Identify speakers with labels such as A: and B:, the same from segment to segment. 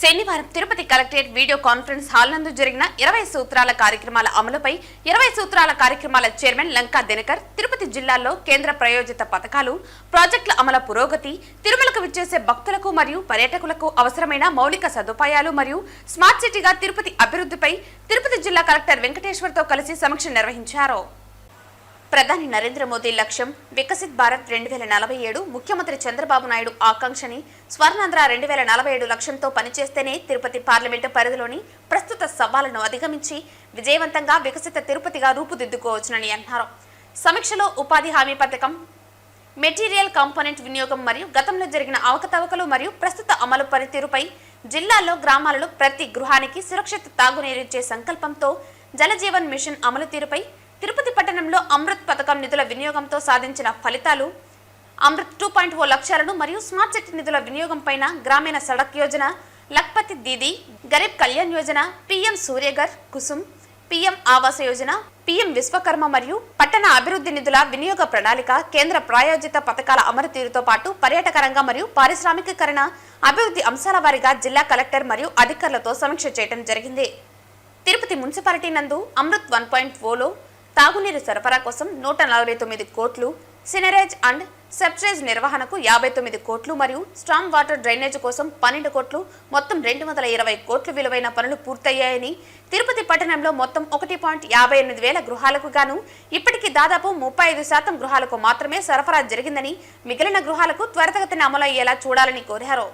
A: శనివారం Tirupati collectorate video conference hall నందు జరిగిన ఇరవై సూత్రాల కార్యక్రమాల అమలుపై ఇరవై సూత్రాల కార్యక్రమాల చైర్మన్ లంకా దినకర్ తిరుపతి జిల్లాలో కేంద్ర ప్రయోజిత పథకాలు ప్రాజెక్టుల అమల పురోగతి తిరుమలకు విచ్చేసే భక్తులకు మరియు పర్యాటకులకు అవసరమైన మౌలిక సదుపాయాలు మరియు స్మార్ట్ సిటీగా తిరుపతి అభివృద్ధిపై తిరుపతి జిల్లా కలెక్టర్ వెంకటేశ్వర్తో కలిసి సమీక్ష నిర్వహించారు. ప్రధాని నరేంద్ర మోదీ లక్ష్యం వికసిత్ భారత్ రెండు వేల నలభై ఏడు ముఖ్యమంత్రి చంద్రబాబు నాయుడు ఆకాంక్షని స్వర్ణాంధ్ర రెండు వేల నలభై ఏడు లక్ష్యంతో పనిచేస్తేనే తిరుపతి పార్లమెంటు పరిధిలోని ప్రస్తుత సవాళ్ళను అధిగమించి విజయవంతంగా వికసిత తిరుపతిగా రూపుదిద్దుకోవచ్చునని అన్నారు. సమీక్షలో ఉపాధి హామీ పథకం మెటీరియల్ కాంపోనెంట్ వినియోగం మరియు గతంలో జరిగిన అవకతవకలు మరియు ప్రస్తుత అమలు పనితీరుపై జిల్లాల్లో గ్రామాలలో ప్రతి గృహానికి సురక్షిత తాగునీరిచ్చే సంకల్పంతో జలజీవన్ మిషన్ అమలు తీరుపై తిరుపతి పట్టణంలో అమృత్ పథకం నిధుల వినియోగంతో సాధించిన ఫలితాలు అమృత్ టూ పాయింట్ ఓ లక్ష్యాలను మరియు స్మార్ట్ సిటీ నిధుల వినియోగం పైన గ్రామీణ Sadak Yojana Lakhpati Didi Garib Kalyan Yojana PM Suryaghar Kusum PM Awas Yojana PM Vishwakarma మరియు పట్టణ అభివృద్ధి నిధుల వినియోగ ప్రణాళిక కేంద్ర ప్రాయోజిత పథకాల అమలు తీరుతో పాటు పర్యాటక రంగం మరియు పారిశ్రామికీకరణ అభివృద్ధి అంశాల వారీగా జిల్లా కలెక్టర్ మరియు అధికారులతో సమీక్ష చేయడం జరిగింది. తిరుపతి మున్సిపాలిటీ నందు అమృత్ వన్ పాయింట్ ఓలో తాగునీరు సరఫరా కోసం నూట నలభై తొమ్మిది కోట్లు సినరేజ్ అండ్ సెప్ట్రేజ్ నిర్వహణకు యాభై తొమ్మిది కోట్లు మరియు స్ట్రాంగ్ వాటర్ డ్రైనేజ్ కోసం పన్నెండు కోట్లు మొత్తం రెండు వందల ఇరవై కోట్లు విలువైన పనులు పూర్తయ్యాయని తిరుపతి పట్టణంలో మొత్తం ఒకటి పాయింట్ యాభై ఎనిమిది వేల గృహాలకు గాను ఇప్పటికీ దాదాపు ముప్పై ఐదు శాతం గృహాలకు మాత్రమే సరఫరా జరిగిందని మిగిలిన గృహాలకు త్వరితగతిన అమలు అయ్యేలా చూడాలని కోరారు.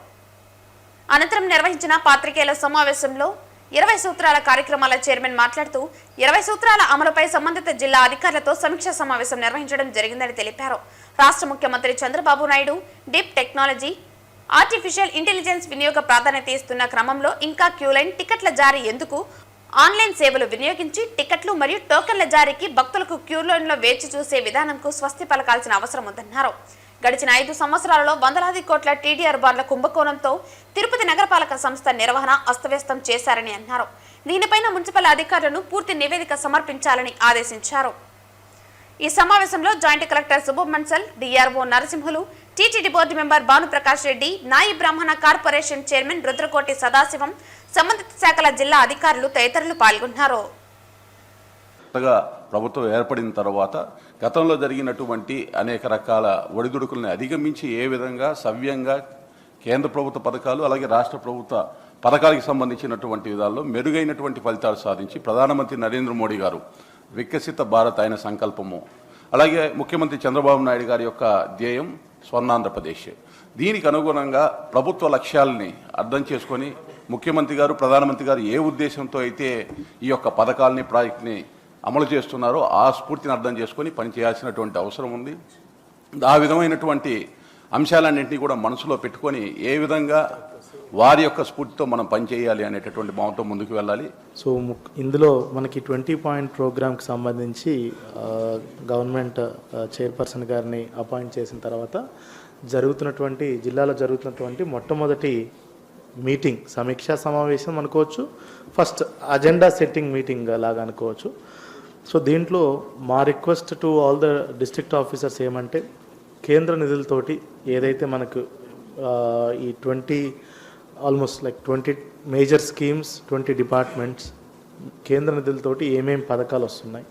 A: అనంతరం నిర్వహించిన పాత్రికేయుల సమావేశంలో ఇరవై సూత్రాల కార్యక్రమాల చైర్మన్ మాట్లాడుతూ ఇరవై సూత్రాల అమలుపై సంబంధిత జిల్లా అధికారులతో సమీక్షా సమావేశం నిర్వహించడం జరిగిందని తెలిపారు. రాష్ట్ర ముఖ్యమంత్రి Chandrababu Naidu deep technology artificial intelligence వినియోగ ప్రాధాన్యత ఇస్తున్న క్రమంలో ఇంకా క్యూలైన్ టికెట్ల జారీ ఎందుకు? ఆన్లైన్ సేవలు వినియోగించి టికెట్లు మరియు టోకెన్ల జారీకి భక్తులకు క్యూలైన్లో వేచి చూసే విధానంకు స్వస్తి పలకాల్సిన అవసరం ఉందన్నారు. గడిచిన ఐదు సంవత్సరాలలో వందలాది కోట్ల టీడీఆర్ బార్ల కుంభకోణంతో తిరుపతి నగరపాలక సంస్థ నిర్వహణ అస్తవ్యస్తం చేశారని అన్నారు. దీనిపైన మున్సిపల్ అధికారులను పూర్తి నివేదిక సమర్పించాలని ఆదేశించారు. ఈ సమావేశంలో joint collector Shubham Mansal DRO Narasimhulu TTD board member Bhanuprakash Reddy Nayi Brahmana corporation chairman Rudrakoti Sadasivam సంబంధిత శాఖల జిల్లా అధికారులు తదితరులు పాల్గొన్నారు.
B: ప్రభుత్వం ఏర్పడిన తర్వాత గతంలో జరిగినటువంటి అనేక రకాల ఒడిదుడుకుల్ని అధిగమించి ఏ విధంగా సవ్యంగా కేంద్ర ప్రభుత్వ పథకాలు అలాగే రాష్ట్ర ప్రభుత్వ పథకాలకు సంబంధించినటువంటి విధాల్లో మెరుగైనటువంటి ఫలితాలు సాధించి ప్రధానమంత్రి నరేంద్ర మోడీ గారు వికసిత భారత్ ఆయన సంకల్పము. అలాగే ముఖ్యమంత్రి చంద్రబాబు నాయుడు గారి యొక్క ధ్యేయం స్వర్ణాంధ్రప్రదేశ్. దీనికి అనుగుణంగా ప్రభుత్వ లక్ష్యాలని అర్థం చేసుకొని ముఖ్యమంత్రి గారు ప్రధానమంత్రి గారు ఏ ఉద్దేశంతో అయితే ఈ యొక్క పథకాలని ప్రాజెక్ట్ని అమలు చేస్తున్నారో ఆ స్ఫూర్తిని అర్థం చేసుకొని పనిచేయాల్సినటువంటి అవసరం ఉంది. ఆ విధమైనటువంటి అంశాలన్నింటినీ కూడా మనసులో పెట్టుకొని ఏ విధంగా వారి యొక్క స్ఫూర్తితో మనం పనిచేయాలి అనేటటువంటి భావంతో ముందుకు వెళ్ళాలి.
C: సో ఇందులో మనకి ట్వంటీ పాయింట్ ప్రోగ్రామ్కి సంబంధించి గవర్నమెంట్ చైర్పర్సన్ గారిని అపాయింట్ చేసిన తర్వాత జరుగుతున్నటువంటి జిల్లాలో జరుగుతున్నటువంటి మొట్టమొదటి మీటింగ్ సమీక్షా సమావేశం అనుకోవచ్చు ఫస్ట్ అజెండా సెట్టింగ్ మీటింగ్ లాగా అనుకోవచ్చు. సో దీంట్లో మా request to all the district officers ఏమంటే కేంద్ర నిధులతోటి ఏదైతే మనకు ఈ twenty almost like twenty major schemes twenty departments కేంద్ర నిధులతోటి ఏమేమి పథకాలు వస్తున్నాయి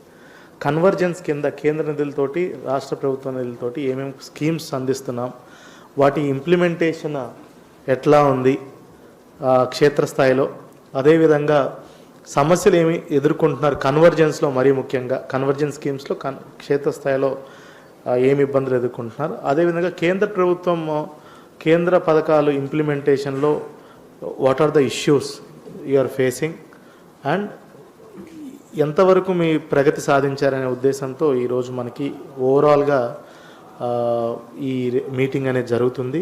C: కన్వర్జెన్స్ కింద కేంద్ర నిధులతోటి రాష్ట్ర ప్రభుత్వ నిధులతోటి ఏమేమి స్కీమ్స్ అందిస్తున్నాం వాటి ఇంప్లిమెంటేషన్ ఎట్లా ఉంది క్షేత్రస్థాయిలో అదేవిధంగా సమస్యలు ఏమి ఎదుర్కొంటున్నారు? కన్వర్జెన్స్లో మరీ ముఖ్యంగా కన్వర్జెన్స్ స్కీమ్స్లో కన్ క్షేత్రస్థాయిలో ఏమి ఇబ్బందులు ఎదుర్కొంటున్నారు? అదేవిధంగా కేంద్ర ప్రభుత్వం కేంద్ర పథకాలు ఇంప్లిమెంటేషన్లో what are the issues you are facing and ఎంతవరకు మీ ప్రగతి సాధించారనే ఉద్దేశంతో ఈరోజు మనకి ఓవరాల్గా ఈ మీటింగ్ అనేది జరుగుతుంది.